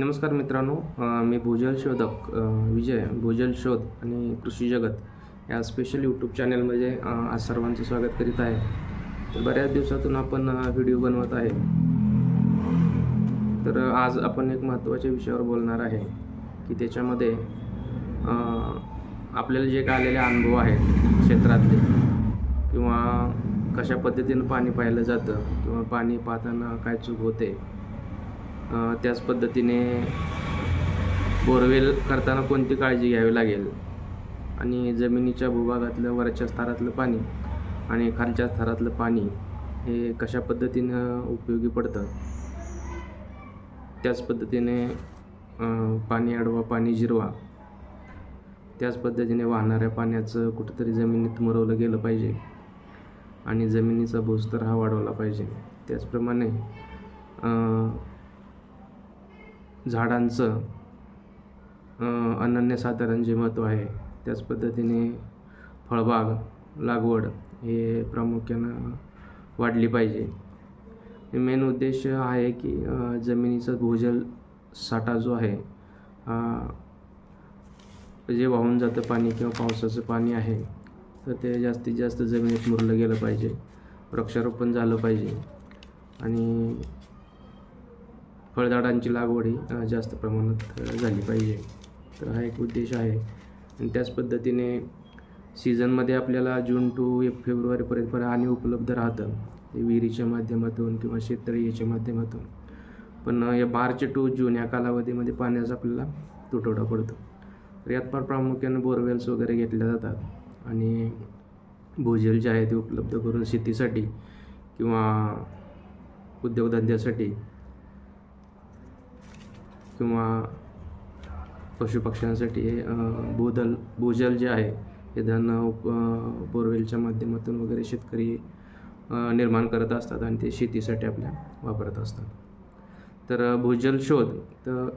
नमस्कार मित्रांनो मी भूजल शोधक विजय भूजल शोध आणि कृषी जगत या स्पेशल यूट्यूब चॅनलमध्ये आज सर्वांचं स्वागत करीत आहे. तर बऱ्याच दिवसातून आपण व्हिडिओ बनवत आहे. तर आज आपण एक महत्त्वाच्या विषयावर बोलणार आहे की त्याच्यामध्ये आपल्याला जे काय आलेले अनुभव आहेत क्षेत्रातले किंवा कशा पद्धतीनं पाणी पाहिलं जातं किंवा पाणी पाहताना काय चूक होते त्याच पद्धतीने बोरवेल करताना कोणती काळजी घ्यावी लागेल? आणि जमिनीच्या भूभागातलं वरच्या स्तरातलं पाणी आणि खालच्या स्तरातलं पाणी हे कशा पद्धतीनं उपयोगी पडतं? त्याच पद्धतीने पाणी अडवा पाणी जिरवा. त्याच पद्धतीने वाहणाऱ्या पाण्याचं कुठंतरी जमिनीत मुरवलं गेलं पाहिजे आणि जमिनीचा भूस्तर हा वाढवला पाहिजे. त्याचप्रमाणे झाडांचं अनन्यसाधारण जे महत्त्व आहे त्याच पद्धतीने फळबाग लागवड हे प्रामुख्यानं वाढली पाहिजे. मेन उद्देश हा आहे की जमिनीचा भूजल साठा जो आहे जे वाहून जातं पाणी किंवा पावसाचं पाणी आहे तर ते जास्तीत जास्त जमिनीत मुरलं गेलं पाहिजे. वृक्षारोपण झालं पाहिजे. आणि फळझाडांची लागवड ही जास्त प्रमाणात झाली पाहिजे. तर हा एक उद्देश आहे. आणि त्याच पद्धतीने सीझनमध्ये आपल्याला जून टू एक फेब्रुवारीपर्यंत पाणी उपलब्ध राहतं. ते विहिरीच्या माध्यमातून किंवा शेततळीच्या माध्यमातून. पण या मार्च टू जून या कालावधीमध्ये पाण्याचा आपल्याला तुटवडा पडतो. तर यात फार प्रामुख्यानं बोरवेल्स वगैरे घेतल्या जातात. आणि भूजल जे आहे ते उपलब्ध करून शेतीसाठी किंवा उद्योगधंद्यासाठी किंवा पशुपक्ष्यांसाठी हे भूदल भूजल जे आहे हे धन बोरवेलच्या माध्यमातून वगैरे शेतकरी निर्माण करत असतात आणि ते शेतीसाठी आपल्या वापरत असतात. तर भूजल शोध तर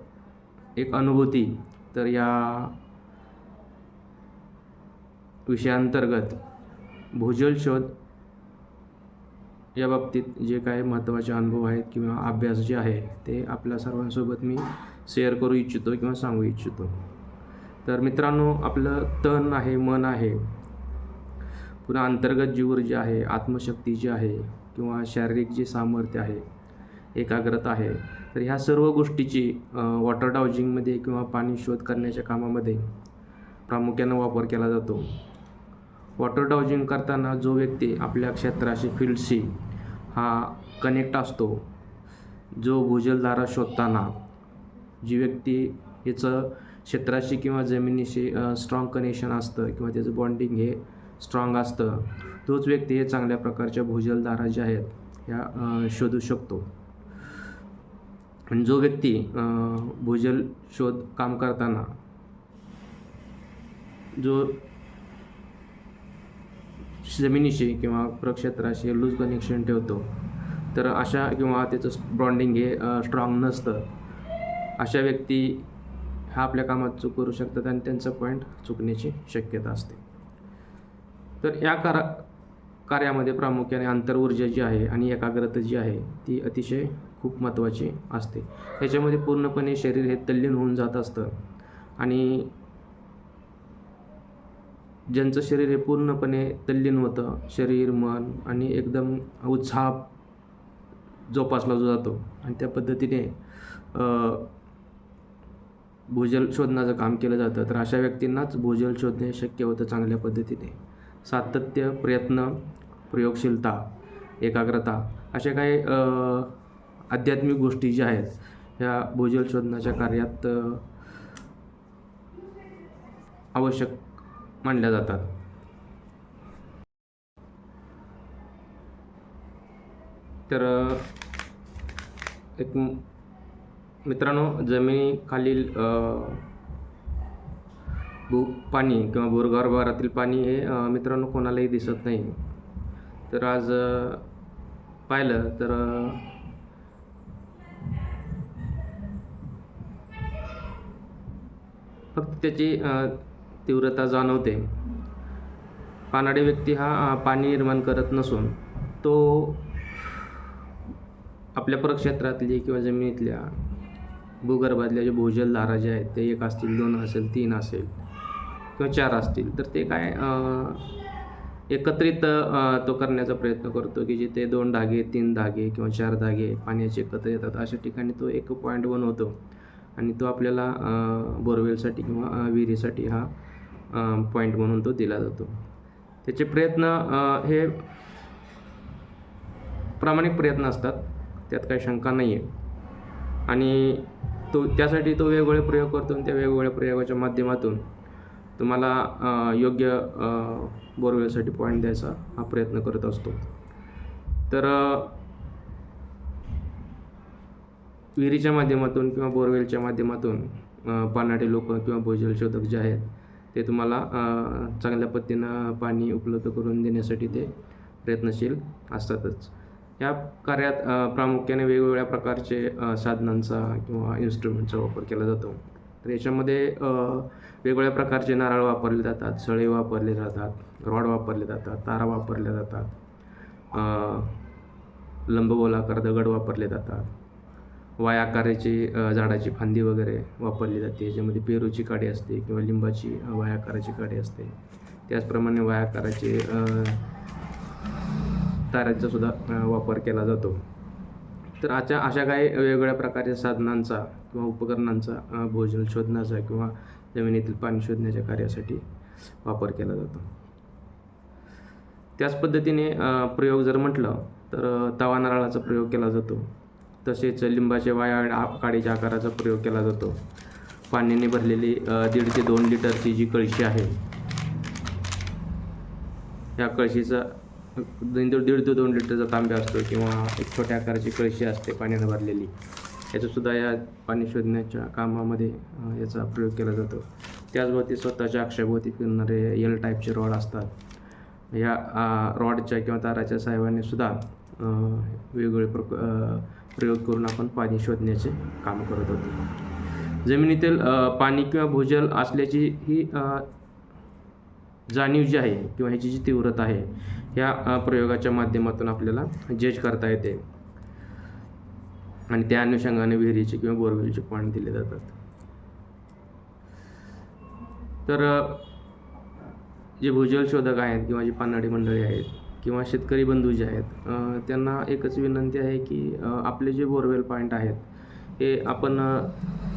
एक अनुभूती तर या विषयांतर्गत भूजल शोध या बाबतीत जे काही महत्त्वाचे अनुभव आहेत किंवा अभ्यास जे आहे ते आपल्या सर्वांसोबत मी शेअर करू इच्छितो किंवा सांगू इच्छितो. तर मित्रांनो आपलं तन आहे मन आहे. पुन्हा अंतर्गत जी ऊर्जा आहे आत्मशक्ती जी आहे किंवा शारीरिक जे सामर्थ्य आहे एकाग्रता आहे तर ह्या सर्व गोष्टीची वॉटर डाउजिंगमध्ये किंवा पाणी शोध करण्याच्या कामामध्ये प्रामुख्यानं वापर केला जातो. वॉटर डाउजिंग करताना जो व्यक्ती आपल्या क्षेत्राशी फील्डशी हा कनेक्ट असतो जो भूजलधारा शोधताना जी व्यक्ती याचं क्षेत्राशी किंवा जमिनीशी स्ट्रॉंग कनेक्शन असतं किंवा त्याचं बॉन्डिंग हे स्ट्रॉंग असतं तोच व्यक्ती हे चांगल्या प्रकारच्या भूजलधारा ज्या आहेत ह्या शोधू शकतो. जो व्यक्ती भूजल शोध काम करताना जो जमिनीशी किंवा प्रक्षेत्राशी लूज कनेक्शन ठेवतो तर अशा किंवा त्याचं बॉन्डिंग हे स्ट्रॉंग नसतं. अशा व्यक्ती ह्या आपल्या कामात चूक करू शकतात आणि त्यांचा पॉईंट चुकण्याची शक्यता असते. तर या कारा कार्यामध्ये प्रामुख्याने अंतर ऊर्जा जी आहे आणि एकाग्रता जी आहे ती अतिशय खूप महत्त्वाची असते. ह्याच्यामध्ये पूर्णपणे शरीर हे तल्लीन होऊन जात असतं आणि ज्यांचं शरीर हे पूर्णपणे तल्लीन होतं शरीर मन आणि एकदम उत्साह जोपासला जातो. आणि त्या पद्धतीने भूजल शोधण्याचं काम केलं जातं. तर अशा व्यक्तींनाच भूजल शोधणे शक्य होतं चांगल्या पद्धतीने. सातत्य प्रयत्न प्रयोगशीलता एकाग्रता अशा काही आध्यात्मिक गोष्टी ज्या आहेत ह्या भूजल शोधण्याच्या कार्यात आवश्यक मानल्या जातात. तर एक मित्रांनो जमिनीखालील भू पाणी किंवा भूगर्भारातील पाणी हे मित्रांनो कोणालाही दिसत नाही. तर आज पाहिलं तर फक्त त्याची तीव्रता जाणवते. पानाडी व्यक्ती हा पाणी निर्माण करत नसून तो आपल्या प्रक्षेत्रातली किंवा जमिनीतल्या भूगर्भातल्या जे भूजलधारा जे आहेत ते एक असतील दोन असेल तीन असेल किंवा चार असतील तर ते काय एकत्रित तो करण्याचा प्रयत्न करतो की जिथे दोन धागे तीन धागे किंवा चार धागे पाण्याचे एकत्र येतात अशा ठिकाणी तो एक पॉईंट बनवतो आणि तो आपल्याला बोरवेलसाठी किंवा विहिरीसाठी हा पॉईंट म्हणून तो दिला जातो. त्याचे प्रयत्न हे प्रामाणिक प्रयत्न असतात त्यात काही शंका नाही आहे आणि तो त्यासाठी तो वेगवेगळे प्रयोग करतो आणि त्या वेगवेगळ्या प्रयोगाच्या माध्यमातून तुम्हाला योग्य बोरवेलसाठी पॉईंट द्यायचा हा प्रयत्न करत असतो. तर विहिरीच्या माध्यमातून किंवा बोरवेलच्या माध्यमातून अ, पाण्याचे लोक किंवा भूजल शोधक जे आहेत ते तुम्हाला चांगल्या पद्धतीनं पाणी उपलब्ध करून देण्यासाठी ते प्रयत्नशील असतातच. या कार्यात प्रामुख्याने वेगवेगळ्या प्रकारचे साधनांचा किंवा इन्स्ट्रुमेंटचा वापर केला जातो. तर याच्यामध्ये वेगवेगळ्या प्रकारचे नारळ वापरले जातात सळे वापरले जातात रॉड वापरले जातात तारा वापरल्या जातात लंबगोलाकार दगड वापरले जातात वाय आकाराची झाडाची फांदी वगैरे वापरली जाते याच्यामध्ये पेरूची काडी असते किंवा लिंबाची अ, वाय आकाराची काडी असते. त्याचप्रमाणे वाय आकाराचे अ, ताऱ्यांचा सुद्धा वापर केला जातो. तर अशा अशा काही वेगवेगळ्या प्रकारच्या साधनांचा किंवा उपकरणांचा भोजन शोधण्याचा किंवा जमिनीतील पाणी शोधण्याच्या कार्यासाठी वापर केला जातो. त्याच पद्धतीने प्रयोग जर म्हटलं तर तवा नारळाचा प्रयोग केला जातो. तसेच लिंबाच्या वाया आ- काडीच्या आकाराचा प्रयोग केला जातो. पाण्याने भरलेली दीड ते दोन लिटरची जी कळशी आहे या कळशीचा दीड दीड ते दोन लिटरचा तांब्या असतो किंवा एक छोट्या आकाराची कळशी असते पाण्यानं भरलेली. याचंसुद्धा या पाणी शोधण्याच्या कामामध्ये याचा प्रयोग केला जातो. त्याचभोवती स्वतःच्या अक्षाभोवती फिरणारे एल टाईपचे रॉड असतात. या रॉडच्या किंवा ताराच्या साहाय्याने सुद्धा वेगवेगळे प्रक प्रयोग करून आपण पाणी शोधण्याचे काम करत होतो. जमिनीतील पाणी किंवा भूजल असल्याची ही जाणीव जी आहे किंवा ह्याची जी तीव्रता आहे ह्या प्रयोगाच्या माध्यमातून आपल्याला जज करता येते. आणि त्या अनुषंगाने विहिरीचे किंवा बोरवेलचे पॉईंट दिले जातात. तर जे भूजल शोधक आहेत किंवा जी पानाडी मंडळी आहेत किंवा शेतकरी बंधू जे आहेत त्यांना एकच विनंती आहे की आपले जे बोरवेल पॉईंट आहेत हे आपण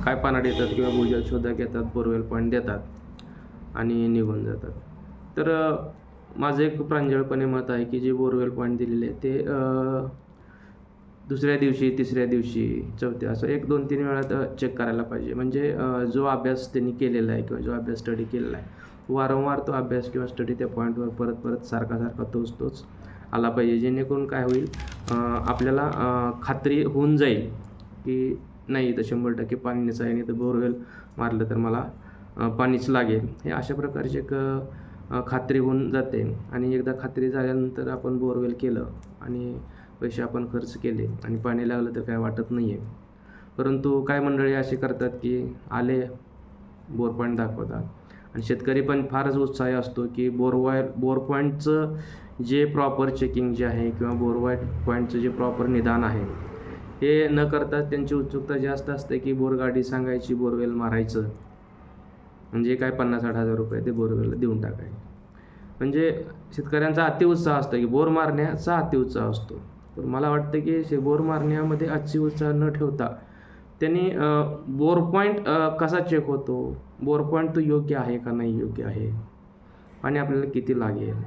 काय पानाडी येतात किंवा भूजल शोधक येतात बोरवेल पॉईंट देतात आणि निघून जातात. तर माझं एक प्रांजळपणे मत आहे की जे बोरवेल पॉईंट दिलेले आहेत ते दुसऱ्या दिवशी तिसऱ्या दिवशी चौथ्या असं एक दोन तीन वेळा चेक करायला पाहिजे. म्हणजे जो अभ्यास त्यांनी केलेला आहे किंवा जो अभ्यास स्टडी केलेला आहे वारंवार तो अभ्यास किंवा स्टडी त्या पॉईंटवर परत परत सारखा सारखा तोच तोच आला पाहिजे. जेणेकरून काय होईल आपल्याला खात्री होऊन जाईल की नाही इथं शंभर टक्के पाणीच आहे आणि इथं बोरवेल मारलं तर मला पाणीच लागेल. हे अशा प्रकारचे एक खात्री होऊन जाते. आणि एकदा खात्री झाल्यानंतर आपण बोरवेल केलं आणि पैसे आपण खर्च केले आणि पाणी लागलं तर काय वाटत नाही आहे परंतु काय मंडळी असे करतात की आले बोर पॉईंट दाखवतात. आणि शेतकरी पण फारच उत्साही असतो की बोरवाय बोर पॉईंटचं जे प्रॉपर चेकिंग जे आहे किंवा बोरवाय पॉईंटचं जे प्रॉपर निदान आहे हे न करता त्यांची उत्सुकता जास्त असते की बोरगाडी सांगायची बोरवेल मारायचं. म्हणजे काय पन्नास साठ हजार रुपये ते बोरवेलला देऊन टाकायचे. म्हणजे शेतकऱ्यांचा अतिउत्साह असतो की बोर मारण्याचा अतिउत्साह असतो. तर मला वाटतं की शे बोर मारण्यामध्ये अति उत्साह न ठेवता त्यांनी बोर पॉईंट कसा चेक होतो? बोर पॉईंट तो योग्य आहे का नाही योग्य आहे? आणि आपल्याला किती लागेल?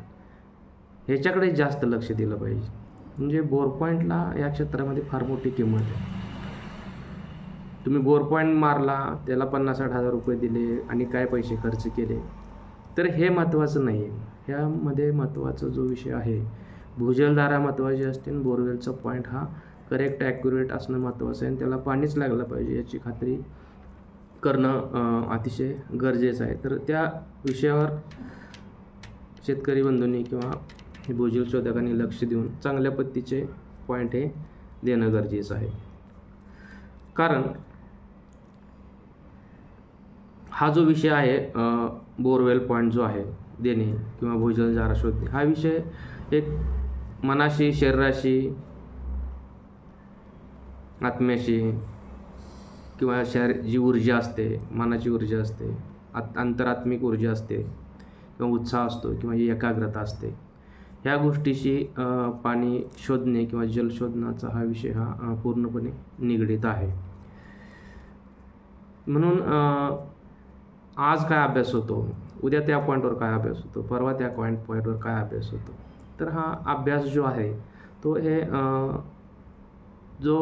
ह्याच्याकडे जास्त लक्ष दिलं पाहिजे. म्हणजे बोर पॉईंटला या क्षेत्रामध्ये फार मोठी किंमत आहे. तुम्ही बोर पॉईंट मारला त्याला पन्नास साठ हजार रुपये दिले आणि काय पैसे खर्च केले. तर हे महत्त्वाचं नाही आहे ह्यामध्ये महत्त्वाचा जो विषय आहे भूजलधारा महत्त्वाची असते आणि बोरवेलचा पॉईंट हा करेक्ट ॲक्युरेट असणं महत्त्वाचं आहे आणि त्याला पाणीच लागलं पाहिजे याची खात्री करणं अतिशय गरजेचं आहे. तर त्या विषयावर शेतकरी बंधूंनी किंवा हे भूजल शोधकांनी लक्ष देऊन चांगल्या पद्धतीचे पॉईंट हे देणं गरजेचं आहे. कारण हा जो विषय आहे बोरवेल पॉईंट जो आहे देणे किंवा भूजल जारा शोधणे हा विषय एक मनाशी शरीराशी आत्म्याशी किंवा शरीर जी ऊर्जा असते मनाची ऊर्जा असते आत अंतरात्मिक ऊर्जा असते किंवा उत्साह असतो किंवा ही एकाग्रता असते ह्या गोष्टीशी पाणी शोधणे किंवा जल शोधण्याचा हा विषय हा पूर्णपणे निगडीत आहे. म्हणून आज काय अभ्यास होतो? उद्या त्या पॉईंटवर काय अभ्यास होतो? परवा त्या पॉईंट पॉईंटवर काय अभ्यास होतो? तर हा अभ्यास जो आहे तो हे जो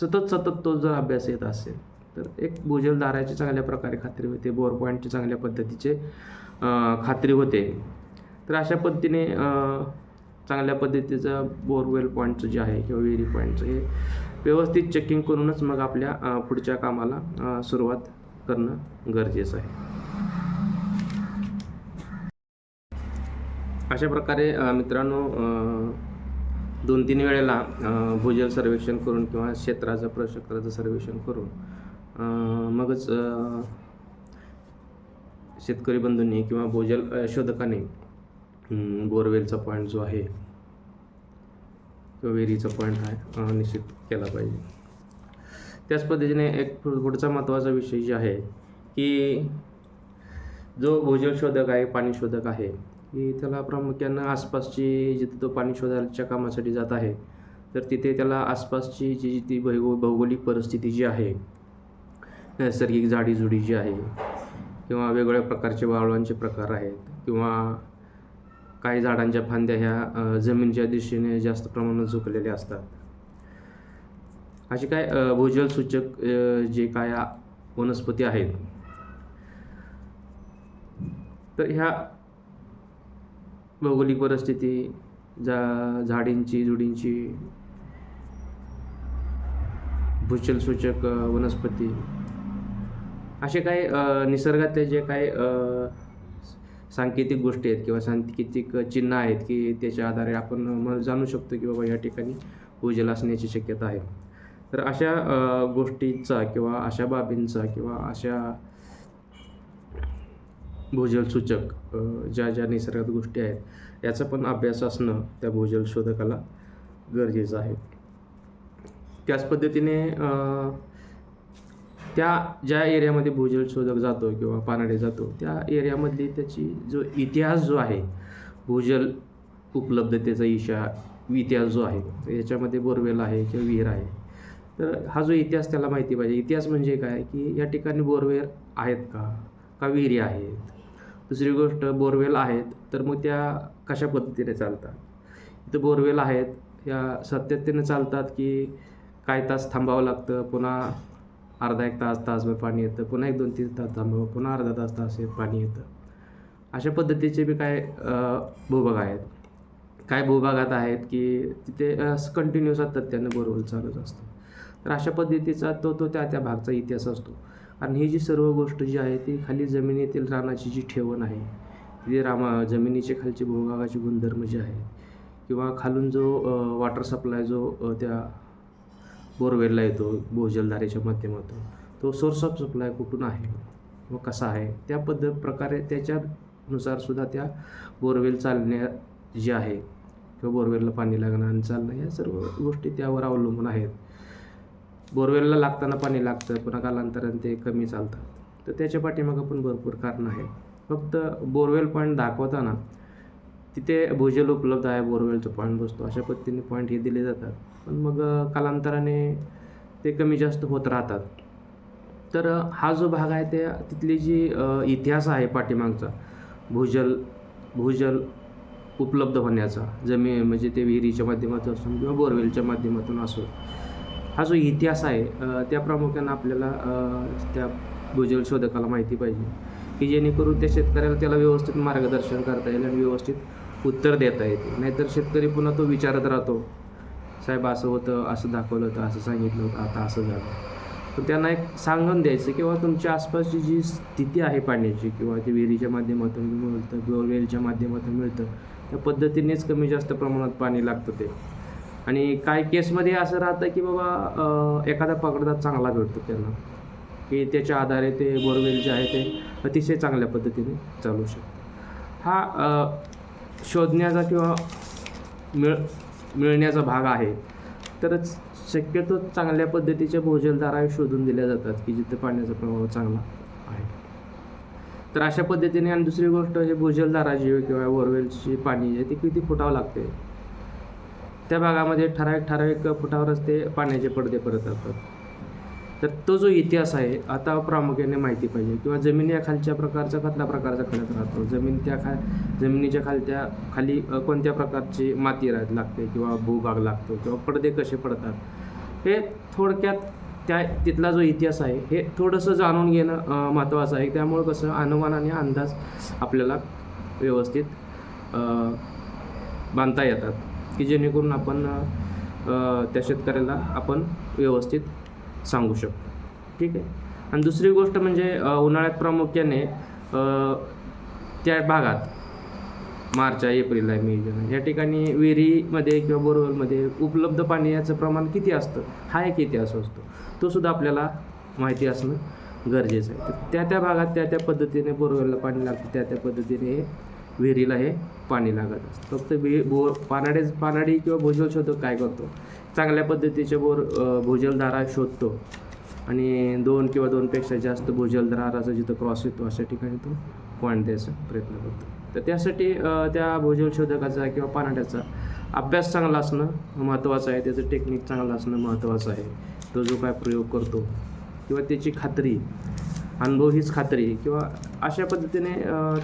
सतत सतत तो जर अभ्यास येत असेल तर एक भूजलधाराची चांगल्या प्रकारे खात्री होते बोर पॉईंटची चांगल्या पद्धतीचे खात्री होते. तर अशा पद्धतीने चांगल्या पद्धतीचं बोरवेल पॉईंटचं जे आहे किंवा विहिरी पॉईंटचं हे व्यवस्थित चेकिंग करूनच मग आपल्या पुढच्या कामाला सुरुवात करणं गरजेचं आहे. अशा प्रकारे मित्रांनो दोन तीन वेळेला भूजल सर्वेक्षण करून किंवा क्षेत्राचं प्रक्षेत्राचं सर्वेक्षण करून मगच शेतकरी बंधूंनी किंवा भूजल शोधकाने बोरवेलचा पॉईंट जो आहे किंवा विहिरीचा पॉईंट आहे निश्चित केला पाहिजे. त्याच पद्धतीने एक पुढ- पुढचा महत्त्वाचा विषय जे आहे की जो भूजल शोधक आहे पाणी शोधक आहे की त्याला प्रामुख्यानं आसपासची जिथे तो पाणी शोधायच्या कामासाठी जात आहे तर तिथे त्याला आसपासची जी ती भैगो भौगोलिक परिस्थिती जी आहे नैसर्गिक झाडीझुडी जी आहे किंवा वेगवेगळ्या प्रकारचे वाळवांचे प्रकार आहेत किंवा काही झाडांच्या फांद्या ह्या जमीनच्या दिशेने जास्त प्रमाणात झुकलेल्या असतात असे काय अ, भूजल सूचक जे काय वनस्पती आहेत. तर ह्या भौगोलिक परिस्थिती जा झाडींची जुडींची भूजल सूचक वनस्पती असे काही निसर्गातले जे काही सांकेतिक गोष्टी आहेत किंवा सांकेतिक चिन्ह आहेत की त्याच्या आधारे आपण जाणू शकतो की बाबा या ठिकाणी भूजल असण्याची शक्यता आहे. तर अशा गोष्टीचा गोष्टींचा किंवा अशा बाबींचा किंवा अशा भूजल सूचक ज्या ज्या निसर्गात गोष्टी आहेत याचा पण अभ्यास असणं त्या भूजल शोधकाला गरजेचं आहे. त्याच पद्धतीने त्या ज्या एरियामध्ये भूजल शोधक जातो किंवा पानाडे जातो त्या एरियामधली त्याची जो इतिहास जो आहे भूजल उपलब्धतेचा इशा इतिहास जो आहे याच्यामध्ये बोरवेल आहे किंवा विहीर आहे. तर हा जो इतिहास त्याला माहिती पाहिजे. इतिहास म्हणजे काय? की या ठिकाणी बोरवेल आहेत का? का विहिरी आहेत? दुसरी गोष्ट बोरवेल आहेत तर मग त्या कशा पद्धतीने चालतात? इथं बोरवेल आहेत या सातत्याने चालतात की काय तास थांबावं लागतं? पुन्हा अर्धा एक तास तासभर पाणी येतं. पुन्हा एक दोन तीन तास थांबावं पुन्हा अर्धा तास तास पाणी येतं. अशा पद्धतीचे बी काय भूभाग आहेत. काय भूभागात आहेत की तिथे कंटिन्यू सातत्यानं बोरवेल चालूच असतं. तर अशा पद्धतीचा तो तो त्या त्या भागचा इतिहास असतो. आणि ही जी सर्व गोष्ट जी आहे ती खाली जमिनीतील रानाची जी ठेवण आहे ती रामा जमिनीचे खालचे भूभागाचे गुणधर्म जे आहे किंवा खालून जो वॉटर सप्लाय जो त्या बोरवेलला येतो भूजलधारेच्या माध्यमातून तो सोर्स ऑफ सप्लाय कुठून आहे? व कसा आहे? त्या पद्ध प्रकारे त्याच्यानुसार सुद्धा त्या बोरवेल चालण्या जे आहे किंवा बोरवेलला पाणी लागणं आणि चालणं या सर्व गोष्टी त्यावर अवलंबून आहेत. बोरवेलला लागताना पाणी लागतं पुन्हा कालांतराने ते कमी चालतात तर त्याच्या पाठीमागं पण भरपूर कारणं आहे. फक्त बोरवेल पॉईंट दाखवताना तिथे भूजल उपलब्ध आहे बोरवेलचं पॉईंट बसतो. अशा पद्धतीने पॉईंट हे दिले जातात. पण मग कालांतराने ते कमी जास्त होत राहतात. तर हा जो भाग आहे ते तिथली जी इतिहास आहे पाठीमागचा भूजल भूजल उपलब्ध होण्याचा जमीन म्हणजे ते विहिरीच्या माध्यमातून असो किंवा बोरवेलच्या माध्यमातून असो हा जो इतिहास आहे त्या प्रामुख्यानं आपल्याला त्या भूजल शोधकाला माहिती पाहिजे. की जेणेकरून त्या शेतकऱ्याला त्याला व्यवस्थित मार्गदर्शन करता येईल आणि व्यवस्थित उत्तर देता येते नाहीतर शेतकरी पुन्हा तो विचारत राहतो साहेब असं होतं असं दाखवलं होतं असं सांगितलं होतं आता असं झालं. तर त्यांना एक सांगून द्यायचं किंवा तुमच्या आसपासची जी स्थिती आहे पाण्याची किंवा ती विहिरीच्या माध्यमातून मिळतं बोरवेलच्या माध्यमातून मिळतं त्या पद्धतीनेच कमी जास्त प्रमाणात पाणी लागतं ते. आणि काही केसमध्ये असं राहतं की बाबा एखादा पकडदार चांगला भेटतो त्यांना. की त्याच्या आधारे ते बोरवेल जे आहे ते अतिशय चांगल्या पद्धतीने चालू शकतं. हा शोधण्याचा किंवा मिळ मिळण्याचा भाग आहे. तरच शक्यतो चांगल्या पद्धतीच्या भोजलदारा शोधून दिल्या जातात की जिथे पाण्याचा प्रभाव चांगला आहे. तर अशा पद्धतीने आणि दुसरी गोष्ट हे भोजलदारा जी किंवा बोरवेलची पाणी आहे ते किती फुटावं लागते? त्या भागामध्ये ठराविक ठराविक फुटावरच ते पाण्याचे पडदे पडत असतात तर तो जो इतिहास आहे आता प्रामुख्याने माहिती पाहिजे. किंवा जमिनी या खालच्या प्रकारचा कसल्या प्रकारचा खडक राहतो? जमीन त्या खा जमिनीच्या खालच्या खाली कोणत्या प्रकारची माती राहत लागते किंवा भूभाग लागतो किंवा पडदे कसे पडतात? हे थोडक्यात त्या तिथला जो इतिहास आहे हे थोडंसं जाणून घेणं महत्त्वाचं आहे. त्यामुळं कसं अनुमान आणि अंदाज आपल्याला व्यवस्थित बांधता येतात. की जेणेकरून आपण त्या शेतकऱ्याला आपण व्यवस्थित सांगू शकतो. ठीक आहे? आणि दुसरी गोष्ट म्हणजे उन्हाळ्यात प्रामुख्याने त्या भागात मार्च एप्रिल आहे मे जून या ठिकाणी विहिरीमध्ये किंवा बोरवेलमध्ये उपलब्ध पाण्याचं प्रमाण किती असतं? हा एक इतिहास असतो. तो सुद्धा आपल्याला माहिती असणं गरजेचं आहे. त्या त्या भागात त्या त्या पद्धतीने बोरवेलला पाणी लागतं त्या त्या पद्धतीने हे विहिरीला हे पाणी लागत असतं. फक्त वि बो पानाडे पानाडी किंवा भूजल शोधक काय करतो? चांगल्या पद्धतीचे बोर भूजलधारा शोधतो. आणि दोन किंवा दोनपेक्षा जास्त भूजलधाराचा जिथं क्रॉस येतो अशा ठिकाणी तो पॉईंट द्यायचा प्रयत्न करतो. तर त्यासाठी त्या भूजल शोधकाचा किंवा पानाड्याचा अभ्यास चांगला असणं महत्त्वाचं आहे. त्याचं टेक्निक चांगलं असणं महत्त्वाचं आहे. तो जो काय प्रयोग करतो किंवा त्याची खात्री अनुभव हीच खात्री किंवा अशा पद्धतीने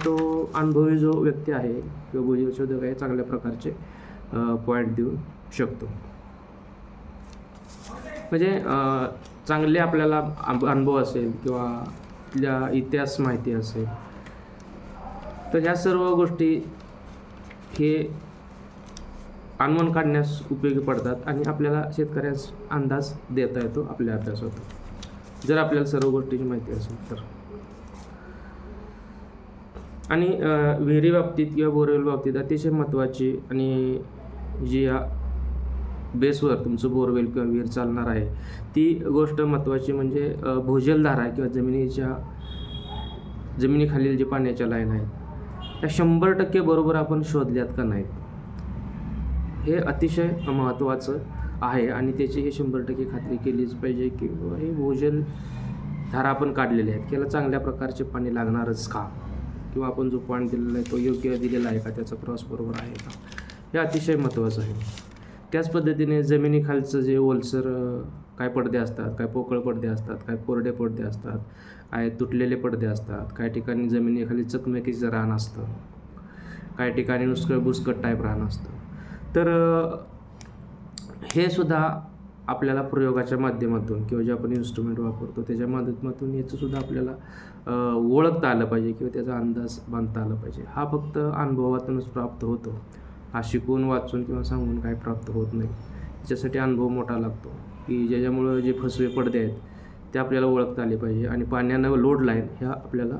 तो अनुभवी जो व्यक्ती आहे किंवा भूजल शोधक आहे चांगल्या प्रकारचे पॉईंट देऊ शकतो. म्हणजे चांगले आपल्याला अनुभव असेल किंवा तिथल्या इतिहास माहिती असेल तर ह्या सर्व गोष्टी हे अनुमान काढण्यास उपयोगी पडतात आणि आपल्याला शेतकऱ्यास अंदाज देता येतो आपल्या अभ्यासातून. जर आपल्याला सर्व गोष्टीची माहिती असेल तर. आणि विहिरी बाबतीत किंवा बोरवेल बाबतीत अतिशय महत्त्वाची आणि जी या बेसवर तुमचं बोरवेल किंवा विहीर चालणार आहे ती गोष्ट महत्त्वाची म्हणजे भूजलधारा किंवा जमिनीच्या जमिनीखालील जे पाण्याच्या लाईन आहेत त्या शंभर टक्के बरोबर आपण शोधल्यात का नाहीत? हे अतिशय महत्त्वाचं आहे आणि त्याची हे शंभर टक्के खात्री केलीच पाहिजे की हे भोजन धारा आपण काढलेले आहेत. त्याला चांगल्या प्रकारचे पाणी लागणारच का? किंवा आपण जो पॉईंट दिलेला आहे तो योग्य दिलेला आहे का? त्याचा क्रॉस बरोबर आहे का? हे अतिशय महत्त्वाचं आहे. त्याच पद्धतीने जमिनीखालचं जे ओलसर काय पडदे असतात काय पोकळ पडदे असतात काय कोरडे पडदे असतात काय तुटलेले पडदे असतात काही ठिकाणी जमिनीखाली चकमकीचं रान असतं काही ठिकाणी नुसकळ बुसकट टाईप रान असतं. तर हे सुद्धा आपल्याला प्रयोगाच्या माध्यमातून किंवा जे आपण इन्स्ट्रुमेंट वापरतो त्याच्या माध्यमातून याचं सुद्धा आपल्याला ओळखता आलं पाहिजे किंवा त्याचा अंदाज बांधता आला पाहिजे. हा फक्त अनुभवातूनच प्राप्त होतो. हा शिकून वाचून किंवा सांगून काही प्राप्त होत नाही. त्याच्यासाठी अनुभव मोठा लागतो. की ज्याच्यामुळं जे फसवे पडदे आहेत ते आपल्याला ओळखता आले पाहिजे आणि पाण्यानं लोड लाईन ह्या आपल्याला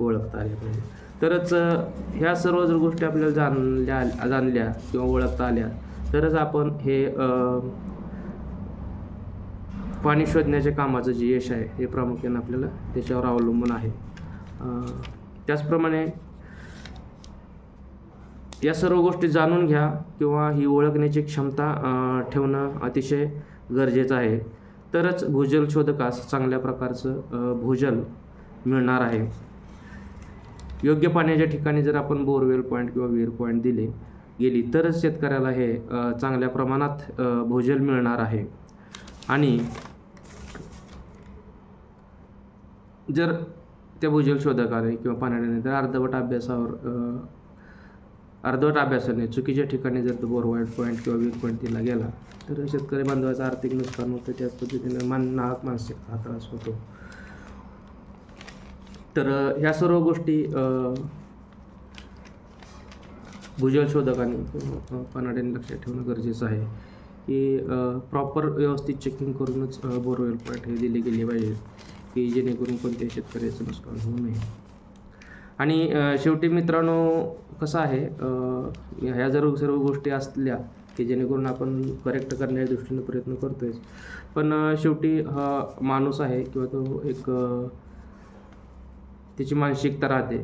ओळखता आल्या पाहिजे. तरच ह्या सर्व जर गोष्टी आपल्याला जाणल्या जाणल्या किंवा ओळखता आल्या तरच आपण हे पाणी शोधण्याच्या कामाचं जे यश आहे हे प्रामुख्याने आपल्याला त्याच्यावर अवलंबून आहे. त्याचप्रमाणे या सर्व गोष्टी जाणून घ्या किंवा ही ओळखण्याची क्षमता ठेवणं अतिशय गरजेचं आहे. तरच भूजल शोधकास चांगल्या प्रकारचं भूजल मिळणार आहे. योग्य पाण्याच्या ठिकाणी जर आपण बोरवेल पॉईंट किंवा विहीर पॉईंट दिले गेली तरच शेतकऱ्याला हे चांगल्या प्रमाणात भोजन भूजल मिळणार आहे. आणि जर त्या भूजल शोधकाने किंवा पाण्याने तर अर्धवट अभ्यासावर अर्धवट अभ्यासाने चुकीच्या ठिकाणी जर तो बोरवाईट पॉईंट किंवा वीक पॉईंट दिला गेला तर शेतकरी बांधवाचं आर्थिक नुकसान होतं त्याच पद्धतीने मान नाहक मानसिक हा त्रास होतो. तर ह्या सर्व गोष्टी भूजल शोधकाने किंवा लक्षात ठेवणं गरजेचं आहे की प्रॉपर व्यवस्थित चेकिंग करूनच बोरवेल पॉईंट हे दिले गेले पाहिजे की जेणेकरून कोणत्याही शेतकऱ्याचं नुकसान होऊ नये. आणि शेवटी मित्रांनो कसं आहे ह्या जर सर्व गोष्टी असल्या की जेणेकरून आपण करेक्ट करण्याच्या दृष्टीने प्रयत्न करतोय पण शेवटी हा माणूस आहे किंवा तो एक त्याची मानसिकता राहते.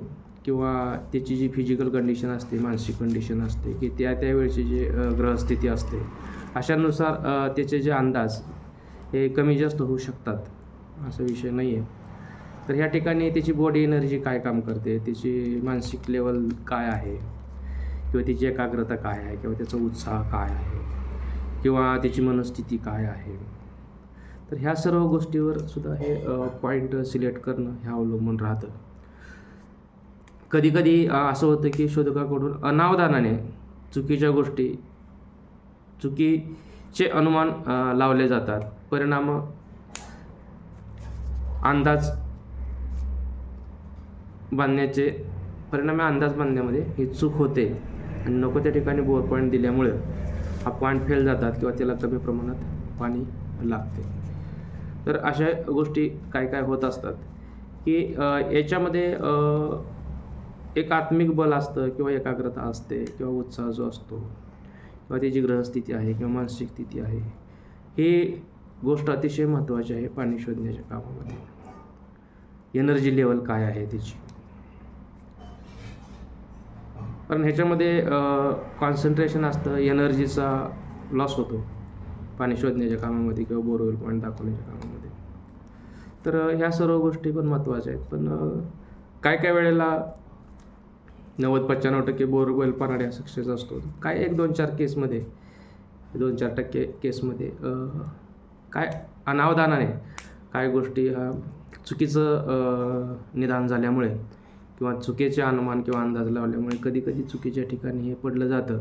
किंवा त्याची जी फिजिकल कंडिशन असते मानसिक कंडिशन असते की त्या त्यावेळची जी ग्रहस्थिती असते अशानुसार त्याचे जे अंदाज हे कमी जास्त होऊ शकतात असा विषय नाही आहे तर ह्या ठिकाणी त्याची बॉडी एनर्जी काय काम करते त्याची मानसिक लेवल काय आहे किंवा तिची एकाग्रता काय आहे किंवा त्याचा उत्साह काय आहे किंवा त्याची मनस्थिती काय आहे. तर ह्या सर्व गोष्टीवर सुद्धा हे पॉईंट सिलेक्ट करणं हे अवलंबून राहतं. कधीकधी असं होतं की शोधकाकडून अनावधानाने चुकीच्या गोष्टी चुकीचे अनुमान लावले जातात. परिणाम अंदाज बांधण्याचे परिणामी अंदाज बांधण्यामध्ये ही चूक होते. आणि नको त्या ठिकाणी बोर पॉईंट दिल्यामुळे हा पॉईंट फेल जातात किंवा त्याला कमी प्रमाणात पाणी लागते. तर अशा गोष्टी काय काय होत असतात की याच्यामध्ये एक आत्मिक बल असतं किंवा एकाग्रता असते किंवा उत्साह जो असतो किंवा त्याची ग्रहस्थिती आहे किंवा मानसिक स्थिती आहे ही गोष्ट अतिशय महत्त्वाची आहे पाणी शोधण्याच्या कामामध्ये. एनर्जी लेवल काय आहे त्याची? कारण ह्याच्यामध्ये कॉन्सन्ट्रेशन असतं एनर्जीचा लॉस होतो पाणी शोधण्याच्या कामामध्ये किंवा बोरवेल पॉईंट दाखवण्याच्या कामामध्ये. तर ह्या सर्व गोष्टी पण महत्त्वाच्या आहेत. पण काय काय वेळेला नव्वद पंच्याण्णव टक्के बोरवेल पराड्या सक्सेस असतो. काय एक दोन चार केसमध्ये? दोन चार टक्के केसमध्ये काय अनावधानाने काय गोष्टी ह्या चुकीचं निदान झाल्यामुळे किंवा चुकीचे अनुमान किंवा अंदाज लावल्यामुळे कधी कधी चुकीच्या ठिकाणी हे पडलं जातं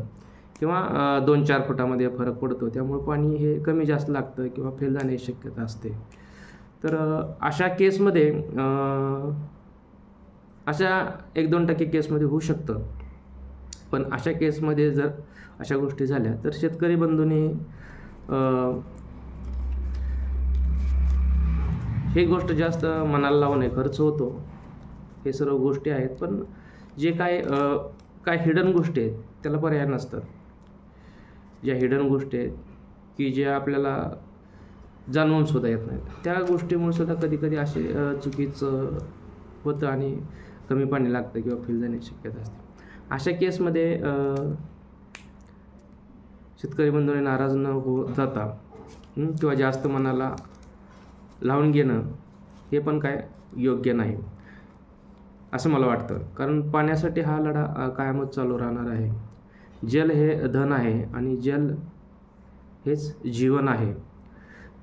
किंवा दोन चार फुटामध्ये फरक पडतो. त्यामुळे पाणी हे कमी जास्त लागतं किंवा फेल जाण्याची शक्यता असते. तर अशा केसमध्ये अशा एक दोन टक्के केसमध्ये होऊ शकतं. पण अशा केसमध्ये जर अशा गोष्टी झाल्या तर शेतकरी बंधूंनी हे गोष्ट जास्त मनाला लावू नये. खर्च होतो. हे सर्व गोष्टी आहेत. पण जे काय काय हिडन गोष्टी आहेत त्याला पर्याय नसतात. ज्या हिडन गोष्टी आहेत की ज्या आपल्याला जाणवून सुद्धा येत नाहीत. त्या गोष्टीमुळे सुद्धा कधीकधी असे चुकीचं होतं आणि कमी पाणी लागतं किंवा फेल जाण्याची शक्यता असते. अशा केसमध्ये शेतकरी बंधूने नाराज न हो जाता किंवा जास्त मनाला लावून घेणं हे पण काय योग्य नाही असं मला वाटतं. कारण पाण्यासाठी हा लढा कायमच चालू राहणार आहे. जल हे धन आहे आणि जल हेच जीवन आहे.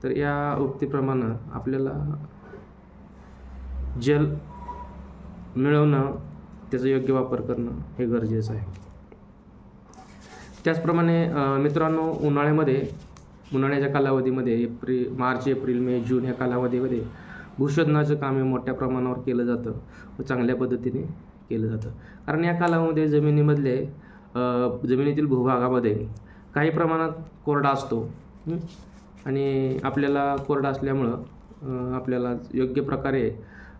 तर या उक्तीप्रमाणे आपल्याला जल मिळवणं त्याचा योग्य वापर करणं हे गरजेचं आहे. त्याचप्रमाणे मित्रांनो उन्हाळ्यामध्ये उन्हाळ्याच्या कालावधीमध्ये April March April May June ह्या कालावधीमध्ये भूशोधनाचं काम हे मोठ्या प्रमाणावर केलं जातं व चांगल्या पद्धतीने केलं जातं. कारण या कालामध्ये जमिनीमधले जमिनीतील भूभागामध्ये काही प्रमाणात कोरडा असतो आणि आपल्याला कोरडा असल्यामुळं आपल्याला योग्य प्रकारे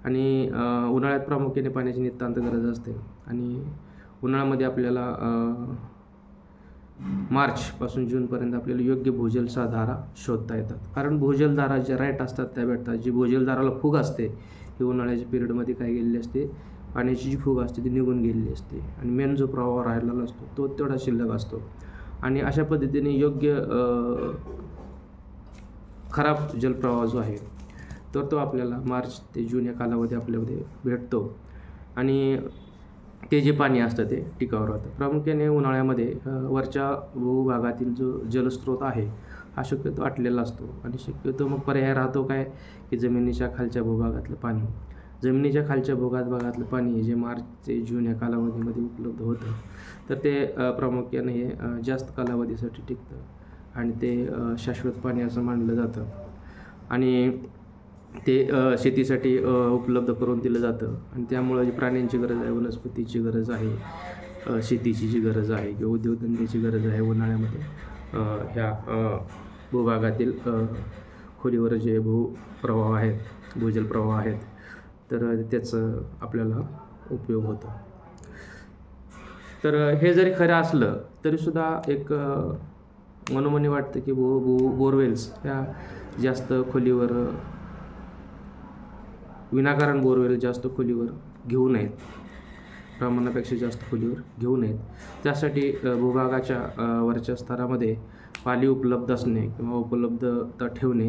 आणि उन्हाळ्यात प्रामुख्याने पाण्याची नितांत गरज असते. आणि उन्हाळ्यामध्ये आपल्याला मार्चपासून जूनपर्यंत आपल्याला योग्य भूजलचा धारा शोधता येतात. कारण भूजलधारा ज्या राईट असतात त्या भेटतात. जी भूजलधाराला फूग असते ही उन्हाळ्याच्या पिरियडमध्ये काय गेलेली असते? पाण्याची जी फूग असते ती निघून गेलेली असते. आणि मेन जो प्रवाह राहिलेला असतो तो तेवढा शिल्लक असतो. आणि अशा पद्धतीने योग्य खराब जलप्रवाह जो आहे तर तो आपल्याला मार्च ते जून या कालावधी आपल्यामध्ये भेटतो. आणि ते जे पाणी असतं ते टिकावर राहतं. प्रामुख्याने उन्हाळ्यामध्ये वरच्या भूभागातील जो जलस्रोत आहे हा शक्यतो आटलेला असतो. आणि शक्यतो मग पर्याय राहतो काय? की जमिनीच्या खालच्या भूभागातलं पाणी. जमिनीच्या खालच्या भोगात भागातलं पाणी जे मार्च ते जून या कालावधीमध्ये उपलब्ध होतं तर ते प्रामुख्याने हे जास्त कालावधीसाठी टिकतं. आणि ते शाश्वत पाणी असं मानलं जातं. आणि ते शेतीसाठी उपलब्ध करून दिलं जातं. आणि त्यामुळं जी प्राण्यांची गरज आहे वनस्पतीची गरज आहे शेतीची जी गरज आहे किंवा उद्योगधंद्याची गरज आहे उन्हाळ्यामध्ये ह्या भूभागातील खोलीवर जे भूप्रवाह आहेत भूजल प्रवाह आहेत तर त्याचं आपल्याला उपयोग होतो. तर हे जरी खरं असलं तरीसुद्धा एक मनोमनी वाटतं की बो बो बोरवेल्स ह्या जास्त खोलीवर विनाकारण बोरवेल जास्त खोलीवर घेऊ नयेत. प्रमाणापेक्षा जास्त खोलीवर घेऊ नयेत. त्यासाठी भूभागाच्या वरच्या स्तरामध्ये पाणी उपलब्ध असणे किंवा उपलब्धता ठेवणे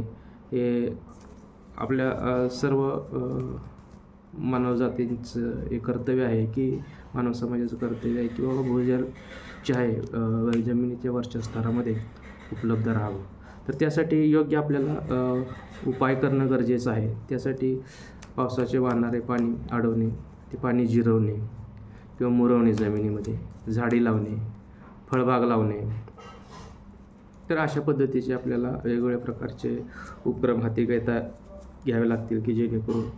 हे आपल्या सर्व मानवजातींचं हे कर्तव्य आहे की मानव समाजाचं कर्तव्य आहे किंवा भूजल जे आहे जमिनीच्या वरच्या स्तरामध्ये उपलब्ध राहावं. तर त्यासाठी योग्य आपल्याला उपाय करणं गरजेचं आहे. त्यासाठी पावसाचे वाहणारे पाणी अडवणे ते पाणी जिरवणे किंवा मुरवणे जमिनीमध्ये झाडी लावणे फळबाग लावणे. तर अशा पद्धतीचे आपल्याला वेगवेगळ्या प्रकारचे उपक्रम हाती घेता घ्यावे लागतील की जेणेकरून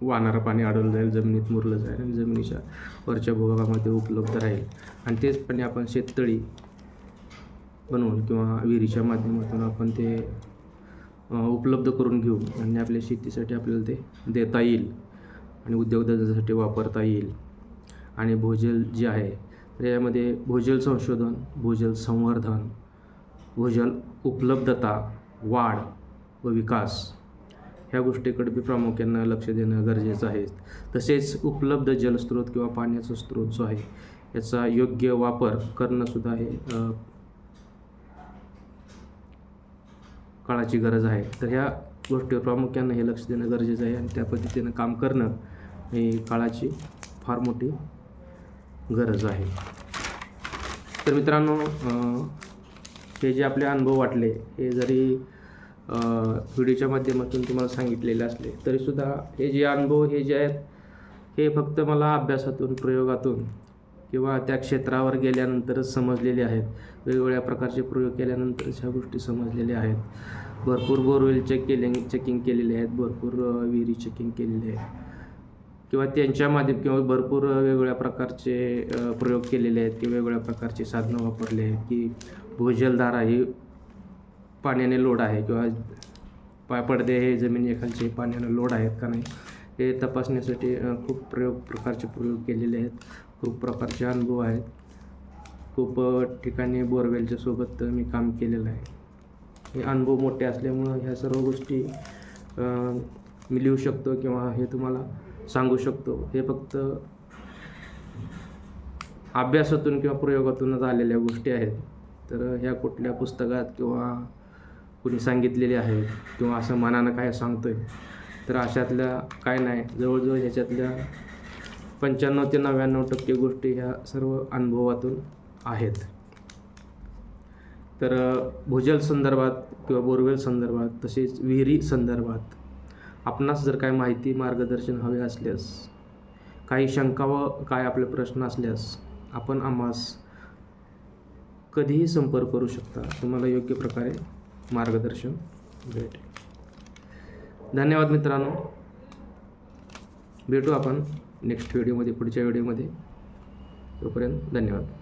वाहणारं पाणी अडवलं जाईल जमिनीत मुरलं जाईल आणि जमिनीच्या वरच्या भूभागामध्ये उपलब्ध राहील. आणि तेच पाणी आपण शेततळी बनवून किंवा विहिरीच्या माध्यमातून आपण ते उपलब्ध करून घेऊ आणि आपल्या शेतीसाठी आपल्याला ते देता येईल आणि उद्योगधंद्यासाठी वापरता येईल. आणि भूजल जे आहे तर यामध्ये भूजल संशोधन भूजल संवर्धन भूजल उपलब्धता वाढ व विकास ह्या गोष्टीकडे बी प्रामुख्यानं लक्ष देणं गरजेचं आहे. तसेच उपलब्ध जलस्रोत किंवा पाण्याचा स्रोत जो आहे याचा योग्य वापर करणंसुद्धा हे काळाची गरज आहे. तर ह्या गोष्टीवर प्रामुख्यानं हे लक्ष देणं गरजेचं आहे आणि त्या पद्धतीनं काम करणं ही काळाची फार मोठी गरज आहे. तर मित्रांनो हे जे आपले अनुभव वाटले हे जरी व्हिडिओच्या माध्यमातून तुम्हाला सांगितलेले असले तरीसुद्धा हे जे अनुभव हे जे आहेत हे फक्त मला अभ्यासातून प्रयोगातून किंवा त्या क्षेत्रावर गेल्यानंतरच समजलेले आहेत. वेगवेगळ्या प्रकारचे प्रयोग केल्यानंतरच ह्या गोष्टी समजलेल्या आहेत. भरपूर बोरवेल चेक केले चेकिंग केलेले आहेत. भरपूर विहिरी चेकिंग केलेले आहेत. किंवा त्यांच्या माध्यम किंवा भरपूर वेगवेगळ्या प्रकारचे प्रयोग केलेले आहेत. किंवा वेगवेगळ्या प्रकारचे साधनं वापरले आहेत की भूजलधारा ही पाण्याने लोड आहे किंवा पा पडदे हे जमिनीखालचे पाण्याने लोड आहेत का नाही हे तपासण्यासाठी खूप प्रयोग प्रकारचे प्रयोग केलेले आहेत. खूप प्रकारचे अनुभव आहेत. खूप ठिकाणी बोरवेलच्या सोबत मी काम केलेलं आहे. हे अनुभव मोठे असल्यामुळं ह्या सर्व गोष्टी मी लिहू शकतो किंवा हे तुम्हाला सांगू शकतो. हे फक्त अभ्यासातून किंवा प्रयोगातूनच आलेल्या गोष्टी आहेत. तर ह्या कुठल्या पुस्तकात किंवा कुणी सांगितलेले आहेत किंवा असं मनानं काय सांगतोय तर अशातल्या काय नाही. जवळजवळ ह्याच्यातल्या पंच्याण्णव ते नव्याण्णव टक्के गोष्टी ह्या सर्व अनुभवातून आहेत. तर भूजल संदर्भात किंवा बोरवेल संदर्भात तसेच विहिरी संदर्भात आपणास जर काय माहिती मार्गदर्शन हवे असल्यास काही शंका व काय आपले प्रश्न असल्यास आपण आम्हास कधीही संपर्क करू शकता. तुम्हाला योग्य प्रकारे मार्गदर्शन भेटेल. धन्यवाद मित्रांनो. भेटू आपण नेक्स्ट व्हिडिओमध्ये पुढच्या व्हिडिओमध्ये. तोपर्यंत धन्यवाद.